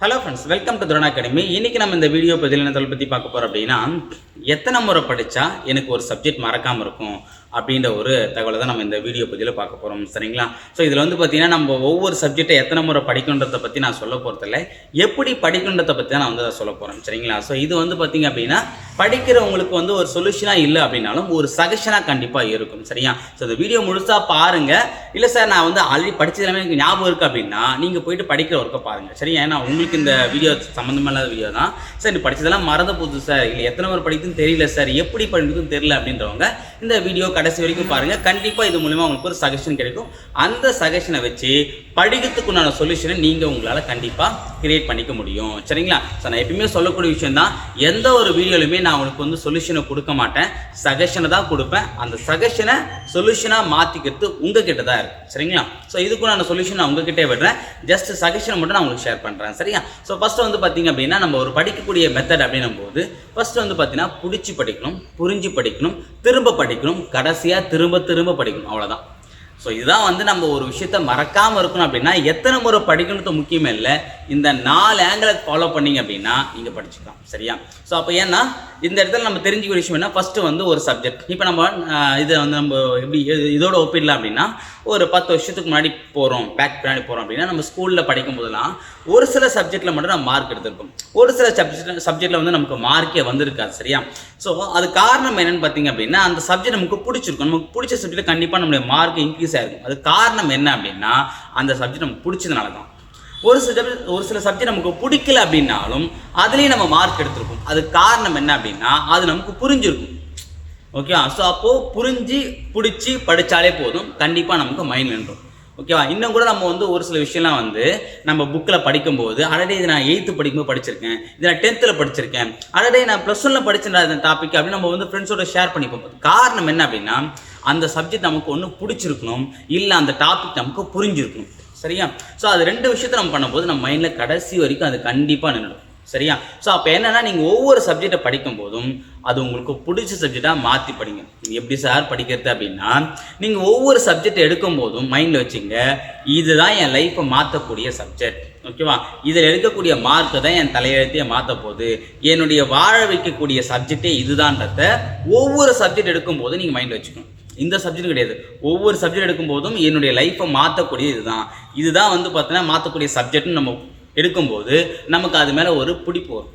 Hello friends welcome to துரணா academy இன்னைக்கு நம்ம இந்த வீடியோ பதில் என்ன பற்றி பார்க்க போகிறோம் அப்படின்னா எத்தனை முறை படித்தா எனக்கு ஒரு சப்ஜெக்ட் மறக்காமல் இருக்கும் அப்படின்ற ஒரு தகவலை தான் நம்ம இந்த வீடியோ பதிவில் பார்க்க போகிறோம் சரிங்களா? ஸோ இதில் வந்து பார்த்தீங்கன்னா நம்ம ஒவ்வொரு சப்ஜெக்டை எத்தனை முறை படிக்கணுன்றதை பற்றி நான் சொல்ல போகிறதில்ல எப்படி படிக்கணுன்றதை பற்றி தான் நான் வந்து சொல்ல போகிறேன் சரிங்களா? ஸோ இது வந்து பார்த்தீங்க அப்படின்னா படிக்கிறவங்களுக்கு வந்து ஒரு சொல்யூஷனாக இல்லை அப்படின்னாலும் ஒரு சஜஷனாக கண்டிப்பாக இருக்கும் சரியா? ஸோ இந்த வீடியோ முழுசாக பாருங்கள் இல்லை சார் நான் வந்து ஆல்ரெடி படிச்சது எல்லாமே எனக்கு ஞாபகம் இருக்குது அப்படின்னா நீங்கள் போயிட்டு படிக்கிற ஒர்க்கை பாருங்கள் சரியா? ஏன்னா உங்களுக்கு இந்த வீடியோ சம்மந்தமில்லாத வீடியோ தான். சார் நீ படித்ததெல்லாம் மறந்து போகுது சார் இல்லை எத்தனை முறை பண்ணுறதுன்னு தெரியல சார். எப்படி பண்ணுறதுன்னு தெரியல அப்படின்றவங்க இந்த வீடியோ கடைசி வரைக்கும் பாருங்கள் கண்டிப்பாக இது மூலிமா உங்களுக்கு ஒரு சஜஷன் கிடைக்கும். அந்த சஜஷனை வச்சு படிக்கிறதுக்குண்டான சொல்யூஷனை நீங்கள் உங்களால் கண்டிப்பாக கிரியேட் பண்ணிக்க முடியும். சரிங்களா? ஸோ நான் எப்பயுமே சொல்லக்கூடிய விஷயம் தான் எந்த ஒரு வீடியோலையுமே நான் உங்களுக்கு வந்து சொல்யூஷனை கொடுக்க மாட்டேன். சஜஷனை தான் கொடுப்பேன். அந்த சஜஷனை சொல்யூஷனாக மாற்றிக்கிறது உங்ககிட்ட தான் இருக்குது சரிங்களா? ஸோ இதுக்குண்டான நான் சொல்யூஷன் நான் உங்ககிட்டே விடுறேன். ஜஸ்ட் சஜஷனை மட்டும் நான் உங்களுக்கு ஷேர் பண்ணுறேன் சரியா? ஸோ ஃபஸ்ட்டு வந்து பார்த்தீங்க அப்படின்னா நம்ம ஒரு படிக்கக்கூடிய மெத்தட் அப்படின்னும் போது ஃபஸ்ட்டு வந்து பார்த்தீங்கன்னா பிடிச்சி படிக்கணும் புரிஞ்சு படிக்கணும் திரும்ப படிக்கணும் கடைசியாக திரும்ப திரும்ப படிக்கணும். அவ்வளோதான் ஸோ இதுதான் வந்து நம்ம ஒரு விஷயத்த மறக்காமல் இருக்கணும் அப்படின்னா எத்தனை முறை படிக்கணுறது முக்கியமே இல்லை. இந்த நாலு ஆங்கிளை ஃபாலோ பண்ணீங்க அப்படின்னா நீங்கள் படிச்சுக்கலாம். சரியா? ஸோ அப்போ ஏன்னா இந்த இடத்துல நம்ம தெரிஞ்சுக்க விஷயம் என்ன? ஃபஸ்ட்டு வந்து ஒரு சப்ஜெக்ட் இப்போ நம்ம இதை வந்து நம்ம எப்படி இது- இதோட ஒப்பிடலாம் அப்படின்னா ஒரு பத்து வருஷத்துக்கு முன்னாடி போகிறோம் பேக் பின்னாடி போகிறோம் அப்படின்னா நம்ம ஸ்கூலில் படிக்கும் போதெல்லாம் ஒரு சில சப்ஜெக்ட்டில் மட்டும் நம்ம மார்க் எடுத்திருக்கோம் ஒரு சில சப்ஜெக்ட் சப்ஜெக்ட்டில் வந்து நமக்கு மார்க்கே வந்திருக்காது சரியா? ஸோ அது காரணம் என்னென்னு பார்த்தீங்க அப்படின்னா அந்த சப்ஜெக்ட் நமக்கு பிடிச்சிருக்கும். நமக்கு பிடிச்ச சப்ஜெக்ட்டில் கண்டிப்பாக நம்மளுடைய மார்க் இன்க்ரீஸ் ஆகிருக்கும் அது காரணம் என்ன அப்படின்னா அந்த சப்ஜெக்ட் நமக்கு பிடிச்சதுனால தான் ஒரு சில ஒரு சில சப்ஜெக்ட் நமக்கு பிடிக்கல அப்படின்னாலும் அதுலேயும் நம்ம மார்க் எடுத்திருக்கோம் அது காரணம் என்ன அப்படின்னா அது நமக்கு புரிஞ்சிருக்கும். ஓகேவா ஸோ அப்போது புரிஞ்சு பிடிச்சி படித்தாலே போதும். கண்டிப்பாக நமக்கு மைண்ட் நின்றும். ஓகேவா இன்னும் கூட நம்ம வந்து ஒரு சில விஷயம்லாம் வந்து நம்ம புக்கில் படிக்கும்போது அடடே இது நான் எயித்து படிக்கும்போது படிச்சிருக்கேன். இது நான் டென்த்தில் படிச்சிருக்கேன். அடடே நான் ப்ளஸ் ஒன்ல படிச்சிருந்தா இந்த டாபிக் அப்படின்னு நம்ம வந்து ஃப்ரெண்ட்ஸோட ஷேர் பண்ணிப்போம் காரணம் என்ன அப்படின்னா அந்த சப்ஜெக்ட் நமக்கு ஒன்று பிடிச்சிருக்கணும். இல்லை அந்த டாபிக் நமக்கு புரிஞ்சிருக்கணும். சரியா? ஸோ அது ரெண்டு விஷயத்த நம்ம பண்ணும்போது நம்ம மைண்டில் கடைசி வரைக்கும் அது கண்டிப்பாக நின்றுடும் சரியா? ஸோ அப்போ என்னன்னா நீங்கள் ஒவ்வொரு சப்ஜெக்டை படிக்கும் போதும் அது உங்களுக்கு பிடிச்ச சப்ஜெக்டாக மாற்றி படிங்க. எப்படி சார் படிக்கிறது அப்படின்னா நீங்கள் ஒவ்வொரு சப்ஜெக்ட் எடுக்கும் போதும் மைண்டில் வச்சுங்க இதுதான் என் லைஃப்பை மாற்றக்கூடிய சப்ஜெக்ட் ஓகேவா இதில் எடுக்கக்கூடிய மார்க்கை தான் என் தலையெழுத்தையே மாற்ற போகுது. என்னுடைய வாழ வைக்கக்கூடிய சப்ஜெக்டே இதுதான்றத ஒவ்வொரு சப்ஜெக்ட் எடுக்கும்போது நீங்கள் மைண்டில் வச்சுக்கணும். இந்த சப்ஜெக்ட் கிடையாது. ஒவ்வொரு சப்ஜெக்ட் எடுக்கும்போதும் என்னுடைய லைஃப்பை மாற்றக்கூடிய இதுதான். இதுதான் வந்து பார்த்தீங்கன்னா மாற்றக்கூடிய சப்ஜெக்ட்னு நம்ம எடுக்கும்போது நமக்கு அது மேலே ஒரு பிடிப்பு வரும்.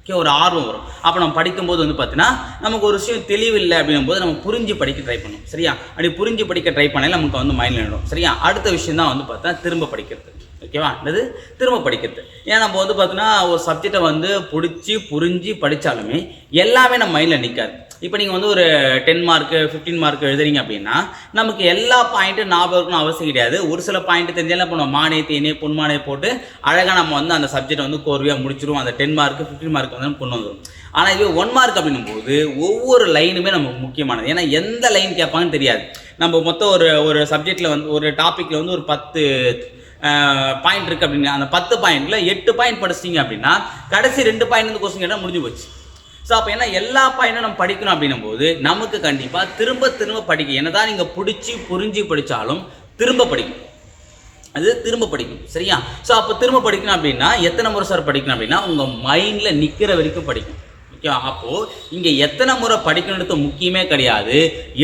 ஓகே ஒரு ஆர்வம் வரும். அப்போ நம்ம படிக்கும்போது வந்து பார்த்தீங்கன்னா நமக்கு ஒரு விஷயம் தெளிவில்லை அப்படின்னும் போது நம்ம புரிஞ்சு படிக்க ட்ரை பண்ணும். சரியா? அப்படி புரிஞ்சு படிக்க ட்ரை பண்ணல நமக்கு வந்து மைண்டில் நிடும் சரியா? அடுத்த விஷயம் தான் வந்து பார்த்தா திரும்ப படிக்கிறது. ஓகேவா என்னது? திரும்ப படிக்கிறது. ஏன்னா நம்ம வந்து பார்த்தோன்னா ஒரு சப்ஜெக்டை வந்து பிடிச்சி புரிஞ்சு படித்தாலுமே எல்லாமே நம்ம மைண்டில் நிற்காது இப்போ நீங்கள் வந்து ஒரு டென் மார்க்கு ஃபிஃப்டீன் மார்க் எழுதுறீங்க அப்படின்னா நமக்கு எல்லா பாயிண்ட்டும் ஞாபகம் இருக்கணும் அவசியம் கிடையாது. ஒரு சில பாயிண்ட் தெரிஞ்சாலும் என்ன பண்ணுவோம்? மானே தேனே பொன்மானே போட்டு அழகாக நம்ம வந்து அந்த சப்ஜெக்ட் வந்து கோர்வையாக முடிச்சிருவோம். அந்த டென் மார்க்கு ஃபிஃப்டீன் மார்க் வந்து நம்ம கொண்டு வந்துடும் ஆனால் இதுவே ஒன் மார்க் அப்படின்னும் போது ஒவ்வொரு லைனுமே நமக்கு முக்கியமானது. ஏன்னா எந்த லைன் கேட்பாங்கன்னு தெரியாது. நம்ம மொத்தம் ஒரு ஒரு சப்ஜெக்டில் வந்து ஒரு டாப்பிக்கில் வந்து ஒரு பத்து பாயிண்ட் இருக்குது அப்படின்னு அந்த பத்து பாயிண்ட்டில் எட்டு பாயிண்ட் படிச்சிட்டிங்க அப்படின்னா கடைசி ரெண்டு பாயிண்ட் வந்து கொஸ்டின் கேட்டால் முடிஞ்சு போச்சு. ஸோ அப்போ என்ன? எல்லா பாயிண்டும் நம்ம படிக்கணும் அப்படின்னும் போது நமக்கு கண்டிப்பாக திரும்ப திரும்ப படிக்க என்னதான் நீங்கள் பிடிச்சி புரிஞ்சு படித்தாலும் திரும்ப படிக்கணும். அது திரும்ப படிக்கும் சரியா? ஸோ அப்போ திரும்ப படிக்கணும் அப்படின்னா எத்தனை முறை சார் படிக்கணும் அப்படின்னா உங்கள் மைண்டில் நிற்கிற வரைக்கும் படிக்கும் ஓகே அப்போது இங்கே எத்தனை முறை படிக்கணுன்றது முக்கியமே கிடையாது.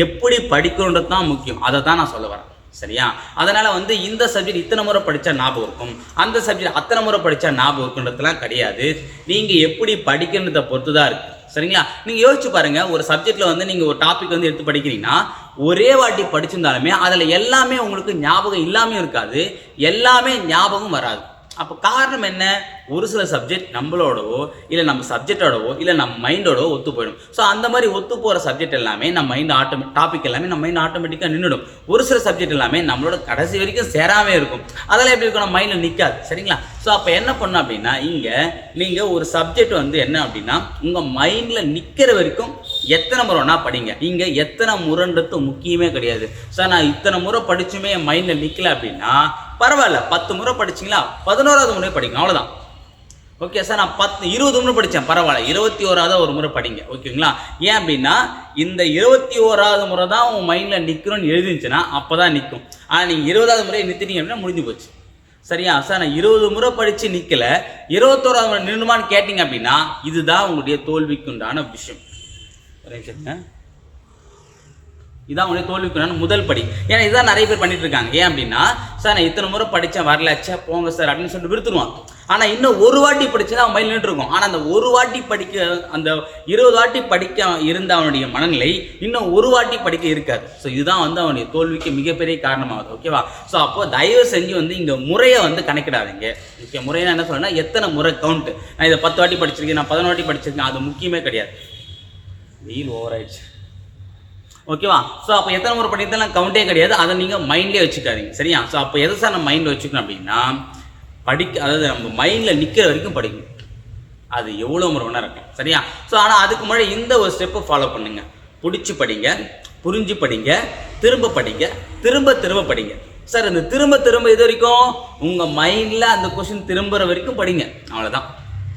எப்படி படிக்கணுன்றது தான் முக்கியம். அதை தான் நான் சொல்ல வரேன். சரியா? அதனால் வந்து இந்த சப்ஜெக்ட் இத்தனை முறை படித்தா ஞாபகம் இருக்கும். அந்த சப்ஜெக்ட் அத்தனை முறை படித்தா ஞாபகம் இருக்குன்றதுலாம் கிடையாது. நீங்கள் எப்படி படிக்கணுன்றதை பொறுத்து தான் இருக்குது சரிங்களா? நீங்கள் யோசிச்சு பாருங்க ஒரு சப்ஜெக்டில் வந்து நீங்கள் ஒரு டாபிக் வந்து எடுத்து படிக்கிறீங்கன்னா ஒரே வாட்டி படிச்சிருந்தாலுமே அதில் எல்லாமே உங்களுக்கு ஞாபகம் இல்லாமல் இருக்காது எல்லாமே ஞாபகம் வராது. அப்போ காரணம் என்ன? ஒரு சில சப்ஜெக்ட் நம்மளோடவோ இல்லை நம்ம சப்ஜெக்டோடவோ இல்லை நம்ம மைண்டோடவோ ஒத்து போயிடும். ஸோ அந்த மாதிரி ஒத்து போகிற சப்ஜெக்ட் எல்லாமே நம்ம மைண்ட் ஆட்டோமே டாபிக் எல்லாமே நம்ம மைண்ட் ஆட்டோமேட்டிக்காக நின்றுடும் ஒரு சில சப்ஜெக்ட் எல்லாமே நம்மளோட கடைசி வரைக்கும் சேராமே இருக்கும். அதெல்லாம் எப்படி இருக்கும்? நம்ம மைண்டில் நிற்காது சரிங்களா? ஸோ அப்போ என்ன பண்ணும் அப்படின்னா இங்கே நீங்கள் ஒரு சப்ஜெக்ட் வந்து என்ன அப்படின்னா உங்கள் மைண்டில் நிற்கிற வரைக்கும் எத்தனை முறை வேணால் படிங்க. இங்கே எத்தனை முறைன்றது முக்கியமே கிடையாது. சார் நான் இத்தனை முறை படிச்சுமே என் மைண்டில் நிற்கல அப்படின்னா பரவாயில்ல பத்து முறை படிச்சிங்களா? பதினோராவது முறை படிக்கணும் அவ்வளோதான் ஓகே சார் நான் பத்து இருபது முறை படித்தேன் பரவாயில்ல. இருபத்தி ஓராவது ஒரு முறை படிங்க ஓகேங்களா? ஏன் அப்படின்னா இந்த இருபத்தி ஓராவது முறை தான் உங்கள் மைண்டில் நிற்கணும்னு எழுதிச்சுன்னா அப்போ தான் நிற்கும் ஆனால் நீங்கள் இருபதாவது முறை நிறுத்திட்டீங்க அப்படின்னா முடிஞ்சு போச்சு. சரியா? சார் நான் இருபது முறை படித்து நிற்கல இருபத்தோராவது முறை நின்றுமான்னு கேட்டிங்க அப்படின்னா இதுதான் உங்களுடைய தோல்விக்குண்டான விஷயம். ஒரே இதான் உங்களுடைய தோல்விக்குறான முதல் படி. ஏன்னா இதான் நிறைய பேர் பண்ணிட்டு இருக்காங்க ஏன் அப்படின்னா சார் நான் இத்தனை முறை படித்தேன் வரலச்சா போங்க சார் அப்படின்னு சொல்லிட்டு விருத்துருவான். ஆனால் இன்னும் ஒரு வாட்டி படிச்சு அவன் மயில் நின்றுருக்கும். ஆனால் அந்த ஒரு வாட்டி படிக்க அந்த இருபது வாட்டி படிக்க இருந்த அவனுடைய மனநிலை இன்னும் ஒரு வாட்டி படிக்க இருக்காது. ஸோ இதுதான் வந்து அவனுடைய தோல்விக்கு மிகப்பெரிய காரணமாகுது. ஓகேவா ஸோ அப்போ தயவு செஞ்சு வந்து இங்கே முறையை வந்து கணக்கிடாதீங்க. ஓகே முறையை என்ன சொல்றேன்னா எத்தனை முறை கவுண்ட் நான் இதை பத்து வாட்டி படிச்சிருக்கேன் நான் பதினோட்டி வாட்டி படிச்சிருக்கேன் அது முக்கியமே கிடையாது. வெயில் ஓவர் ஆயிடுச்சு. ஓகேவா? ஸோ அப்போ எத்தனை முறை படிக்கிறதெல்லாம் கவுண்டே கிடையாது. அதை நீங்கள் மைண்ட்லேயே வச்சுக்காதீங்க. சரியா? ஸோ அப்போ எதை சார் நம்ம மைண்டில் வச்சுக்கணும் அப்படின்னா படிக்க அதாவது நம்ம மைண்டில் நிற்கிற வரைக்கும் படிக்கணும் அது எவ்வளோ முறை வேணா இருக்கும் சரியா? ஸோ ஆனால் அதுக்கு முன்னாடி இந்த ஒரு ஸ்டெப்பை ஃபாலோ பண்ணுங்க. பிடிச்சி படிங்க புரிஞ்சு படிங்க திரும்ப படிங்க திரும்ப திரும்ப படிங்க. சார் இந்த திரும்ப திரும்ப இது வரைக்கும் உங்கள் மைண்டில் அந்த கொஷின் திரும்புற வரைக்கும் படிங்க. அவ்வளோதான்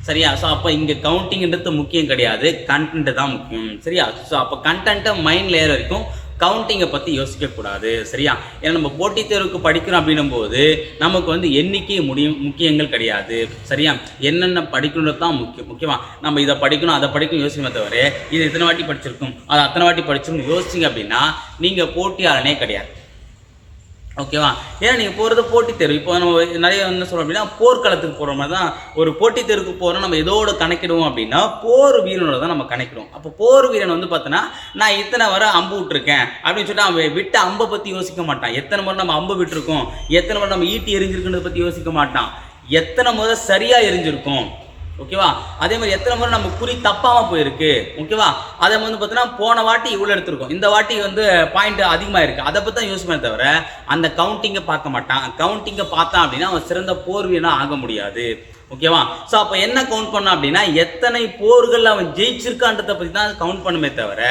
சரியா? ஸோ அப்போ இங்கே கவுண்டிங்ன்றது முக்கியம் கிடையாது. கண்டென்ட் தான் முக்கியம். சரியா? ஸோ அப்போ கண்டென்ட்டை மைண்டில் ஏற வரைக்கும் கவுண்டிங்கை பற்றி யோசிக்கக்கூடாது சரியா? ஏன்னா நம்ம போட்டித் தேர்வுக்கு படிக்கிறோம் அப்படின்னும் போது நமக்கு வந்து எண்ணிக்கை முடியும் முக்கியங்கள் கிடையாது. சரியா? என்னென்ன படிக்கணுன்றது தான் முக்கியம். முக்கியமாக நம்ம இதை படிக்கணும் அதை படிக்கணும் யோசிக்கணுமே தவிர இது இத்தனை வாட்டி படிச்சிருக்கும்? அதை அத்தனை வாட்டி படிச்சிருக்கும் யோசிச்சிங்க அப்படின்னா நீங்கள் போட்டியாளனே கிடையாது. ஓகேவா ஏன்னா நீங்கள் போகிறது போட்டித் தேர்வு. இப்போ நம்ம நிறைய என்ன சொல்கிறோம் அப்படின்னா போர்க்களத்துக்கு போகிற மாதிரி தான் ஒரு போட்டித் தேர்வுக்கு போகிறோம் நம்ம எதோட கணக்கிடுவோம் அப்படின்னா போர் வீரனோட தான் நம்ம கணக்கிடுவோம். அப்போ போர் வீரன் வந்து பார்த்தோன்னா நான் இத்தனை வர அம்பு விட்டுருக்கேன் அப்படின்னு சொல்லிட்டு அவன் விட்ட அம்பை பற்றி யோசிக்க மாட்டான். எத்தனை முறை நம்ம அம்பு விட்டுருக்கோம்? எத்தனை முறை நம்ம ஈட்டி எரிஞ்சிருக்குன்றதை பற்றி யோசிக்க மாட்டான். எத்தனை முறை சரியாக எரிஞ்சிருக்கும் ஓகேவா? அதே மாதிரி எத்தனை முறை நம்ம குறி தப்பாமல் போயிருக்கு ஓகேவா? அதை வந்து பார்த்தீங்கன்னா போன வாட்டி இவ்வளோ எடுத்திருக்கோம். இந்த வாட்டி வந்து பாயிண்ட் அதிகமாக இருக்குது அதை பற்றி தான் யூஸ் பண்ண தவிர அந்த கவுண்டிங்கை பார்க்க மாட்டான். கவுண்டிங்கை பார்த்தான் அப்படின்னா அவன் சிறந்த போர் ஆக முடியாது. ஓகேவா? ஸோ அப்போ என்ன கவுண்ட் பண்ணான் அப்படின்னா எத்தனை போர்கள் அவன் ஜெயிச்சிருக்கான்றதை பற்றி தான் கவுண்ட் பண்ணுமே தவிர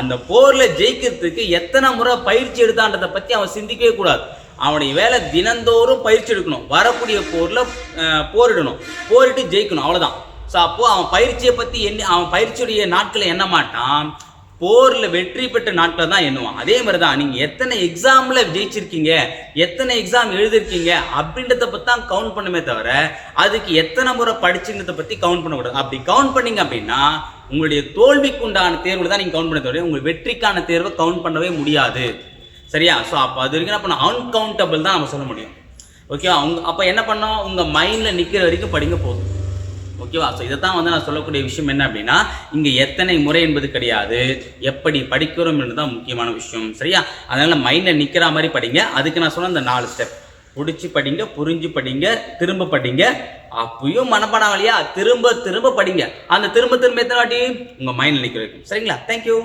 அந்த போரில் ஜெயிக்கிறதுக்கு எத்தனை முறை பயிற்சி எடுத்தான்றதை பற்றி அவன் சிந்திக்கவே கூடாது. அவனுடைய வேலை தினந்தோறும் பயிற்சி எடுக்கணும். வரக்கூடிய போரில் போரிடணும். போரிட்டு ஜெயிக்கணும். அவ்வளோதான் ஸோ அப்போது அவன் பயிற்சியை பற்றி என்ன அவன் பயிற்சியுடைய நாட்களை எண்ண மாட்டான். போரில் வெற்றி பெற்ற நாட்களை தான் எண்ணுவான். அதே மாதிரி தான் நீங்கள் எத்தனை எக்ஸாமில் ஜெயிச்சிருக்கீங்க எத்தனை எக்ஸாம் எழுதிருக்கீங்க அப்படின்றத பற்றி தான் கவுண்ட் பண்ணுமே தவிர அதுக்கு எத்தனை முறை படிச்சுன்றதை பற்றி கவுண்ட் பண்ணக்கூடாது அப்படி கவுண்ட் பண்ணீங்க அப்படின்னா உங்களுடைய தோல்விக்குண்டான உண்டான தான் நீங்கள் கவுண்ட் பண்ண தவிர உங்கள் வெற்றிக்கான தேர்வை கவுண்ட் பண்ணவே முடியாது. சரியா? ஸோ அப்போ அது வரைக்கும் என்ன பண்ண அன்கவுண்டபிள் தான் நம்ம சொல்ல முடியும். ஓகேவா உங்க அப்போ என்ன பண்ணோம் உங்கள் மைண்டில் நிற்கிற வரைக்கும் படிங்க போதும். ஓகேவா ஸோ இதை தான் வந்து நான் சொல்லக்கூடிய விஷயம் என்ன அப்படின்னா இங்கே எத்தனை முறை என்பது கிடையாது. எப்படி படிக்கிறோம் என்று தான் முக்கியமான விஷயம். சரியா? அதனால் மைண்டில் நிற்கிற மாதிரி படிங்க. அதுக்கு நான் சொன்ன இந்த நாலு ஸ்டெப் பிடிச்சி படிங்க புரிஞ்சு படிங்க திரும்ப படிங்க. அப்பயும் மனப்படாமல் இல்லையா? திரும்ப திரும்ப படிங்க. அந்த திரும்ப திரும்ப எத்தனை வாட்டி? உங்கள் மைண்டில் நிற்கிற வரைக்கும். சரிங்களா? தேங்க்யூ